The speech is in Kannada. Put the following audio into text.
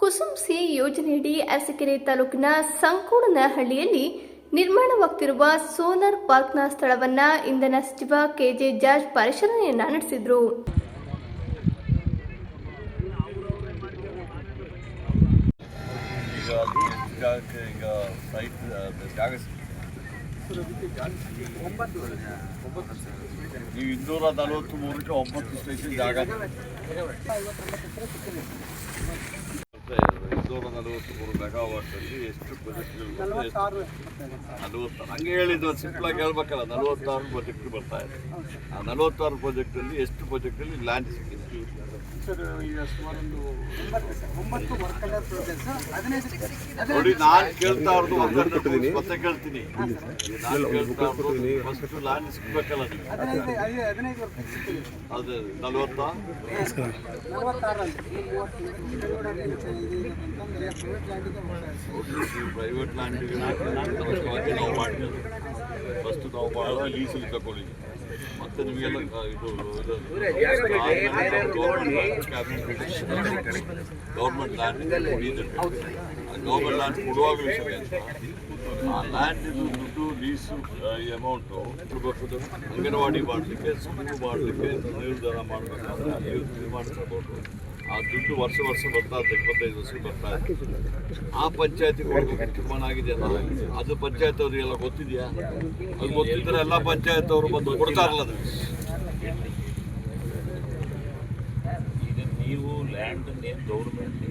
ಕುಸುಂಸಿ ಯೋಜನೆಯಡಿ ಅರಸಕೆರೆ ತಾಲೂಕಿನ ಸಂಕೋಣನಹಳ್ಳಿಯಲ್ಲಿ ನಿರ್ಮಾಣವಾಗ್ತಿರುವ ಸೋಲಾರ್ ಪಾರ್ಕ್ನ ಸ್ಥಳವನ್ನ ಇಂಧನ ಸಚಿವ ಕೆಜೆ ಜಾರ್ಜ್ ಪರಿಶೀಲನೆಯನ್ನ ನಡೆಸಿದ್ರು. ಒಂಬತ್ತು ಸ್ಟೇಷನ್ ಜಾಗ. ನಲವತ್ತು ಮೂರು ಮೆಗಾವಾಟ್ ಅಲ್ಲಿ ಎಷ್ಟು ಪ್ರೊಜೆಕ್ಟ್ಗಳು ನಲವತ್ತಾರು ಹಂಗೆ ಹೇಳಿದ್ದು ಸಿಂಪಲ್ ಆಗಿ ಹೇಳ್ಬೇಕಲ್ಲ ನಲವತ್ತಾರು ಪ್ರಾಜೆಕ್ಟ್ ಬರ್ತಾ ಇದೆ. ಆ ನಲವತ್ತಾರು ಪ್ರಾಜೆಕ್ಟ್ ಅಲ್ಲಿ ಎಷ್ಟು ಪ್ರಾಜೆಕ್ಟ್ ಅಲ್ಲಿ ಲ್ಯಾಂಡ್ ಸಿಕ್ಕಿದೆ? ನೋಡಿ ನಾನು ಕೇಳ್ತಾ ಒಂದನ್ನು ಮತ್ತೆ ಕೇಳ್ತೀನಿ. ಫಸ್ಟ್ ಲ್ಯಾಂಡ್ ಸಿಗ್ಬೇಕಲ್ಲ ನೀವು ಅದು ನಲವತ್ತಾ? ಪ್ರೈವೇಟ್ ಲ್ಯಾಂಡಿಗೆ ಲ್ಯಾಂಡ್ ನಾವು ಫಸ್ಟ್ ನಾವು ಮಾಡೋದು ಲೀಸಲ್ಲಿ ತಗೊಳ್ಳಿ ಮತ್ತೆ ನಿಮಗೆಲ್ಲ ಗೌರ್ಮೆಂಟ್ ಲ್ಯಾಂಡ್ ಗೌರ್ಮೆಂಟ್ ಲ್ಯಾಂಡ್ ಕೊಡುವಾಗಲೂ ಸರಿ ಅಂತ. ಆ ಲ್ಯಾಂಡ್ ದುಡ್ಡು ಲೀಸು ಅಮೌಂಟು ಅಂಗನವಾಡಿ ಮಾಡಲಿಕ್ಕೆ ಸ್ಕೂಲ್ ಮಾಡಲಿಕ್ಕೆ ನಿರ್ಧಾರ ಮಾಡಬೇಕಾದ್ರೆ ಅಲ್ಲಿ ಮಾಡಿಸ್ಬೋದು ಆ ದುಡ್ಡು ವರ್ಷ ವರ್ಷ ಬರ್ತಾ ಇದೆ ಇಪ್ಪತ್ತೈದು ವರ್ಷ ಬರ್ತಾ ಇದೆ ಆ ಪಂಚಾಯತಿ ಕೊಡಬೇಕು ತೀರ್ಮಾನ ಆಗಿದೆಯಲ್ಲ ಅದು ಪಂಚಾಯತ್ ಅವರಿಗೆಲ್ಲ ಗೊತ್ತಿದೆಯಾ? ಅದು ಗೊತ್ತಿದ್ರೆ ಎಲ್ಲ ಪಂಚಾಯತ್ ಅವರು ಬಂದು ಕೊಡ್ತಾರಲ್ಲ ಅದು ಈಗ ನೀವು ಲ್ಯಾಂಡ್ ನೇಮ್ ಗೌರ್ಮೆಂಟ್